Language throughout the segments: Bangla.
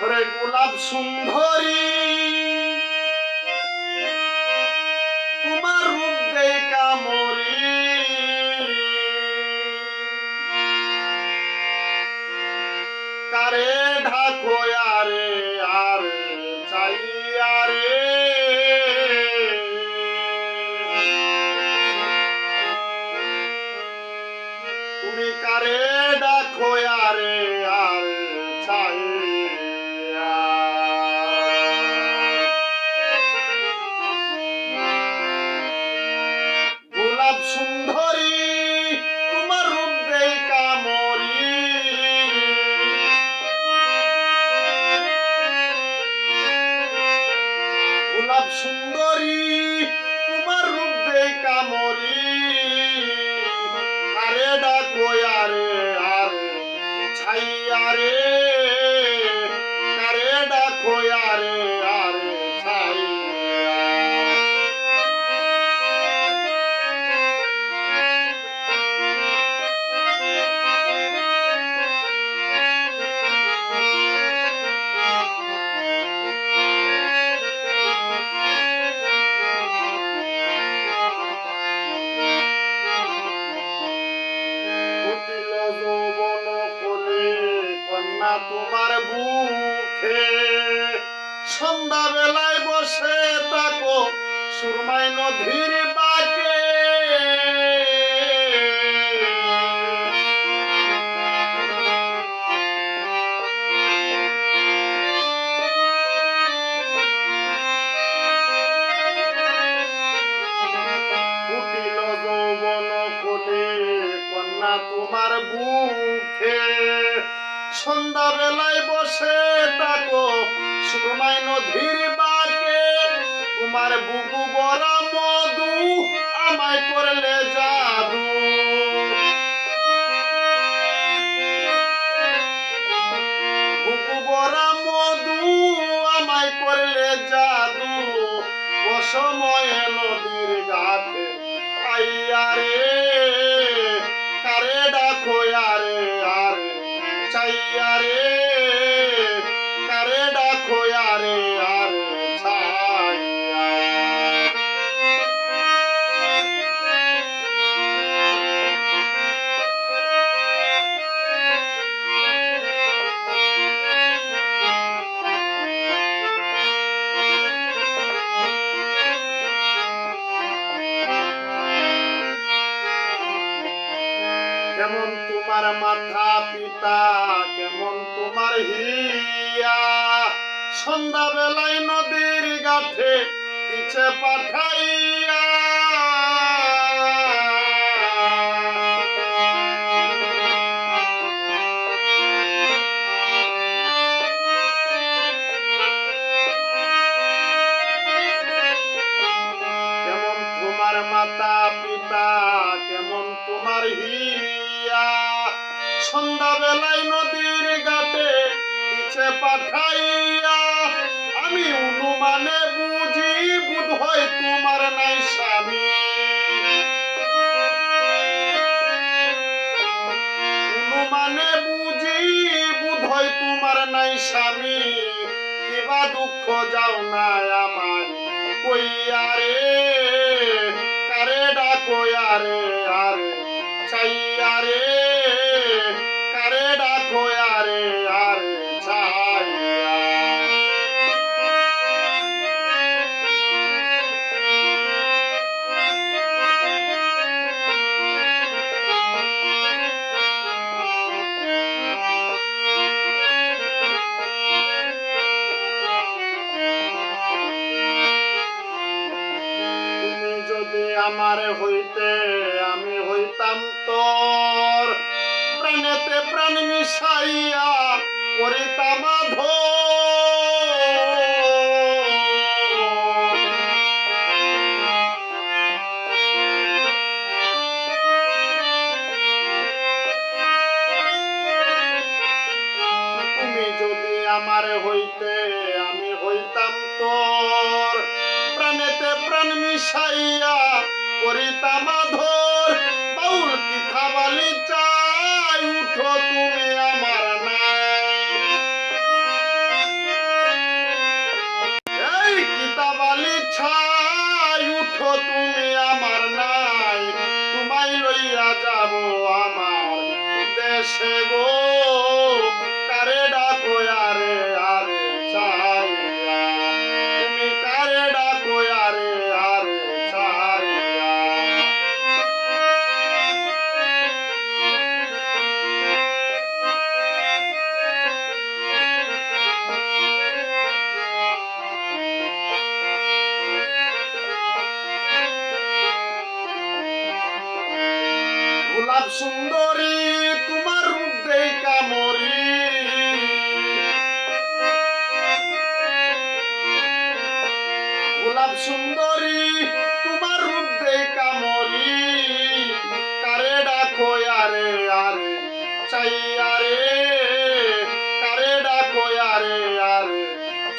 হরে গোলাপ সুন্দরী তোমার রূপ দেখা মরি। কারে ঢাকো আরে আর চাই আরে সন্ধ্যা বেলায় বসে তাকো সুরমাই নদীর বাকে। তোমার বুকে। সন্ধ্যা বেলায় বসে তাকো সুরমাই নদীর বাকে। তোমার বুকু বড়া মধু আমায় করলে জাদু। বুকু বড়া মধু আমায় করলে জাদু। অসময়ে নদীর ঘাটে কেমন তোমার মাথা পিতা, কেমন তোমার হিয়া। সন্ধ্যা বেলায় নদীর গাঠে পিছে পাঠাইয়া। মাতা পিতা, কেমন তোমার হিয়া। সন্ধ্যা বেলায় নদীর ঘাটে পিছে পাঠাইয়া আমি অনুমানে বুঝি বুধ হয় তোমার নাই স্বামী। অনুমানে বুঝি বুধ হয় তোমার নাই স্বামী। কিবা দুঃখ যাও না আমায় কইয়ারে কারে ডাকো আরে আরে চাইয়ারে কারে আমার হইতে, আমি হইতাম তোর। প্রাণেতে প্রাণ মিশাইয়া করিতাম তুমি যদি আমার হইতে, আমি হইতাম তোর। প্রাণেতে প্রাণ মিশাইয়া করিতা মাধর। বাউল কি খাবালি চাই, উঠো তুমি আমার এই কিতাবালি ছাই, উঠো তুমি আমার নাই। তোমায় লইয়া যাব আমার দেশে গো।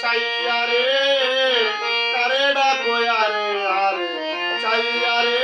চাই আরে কারে ডাকো আরে আরে চাই আরে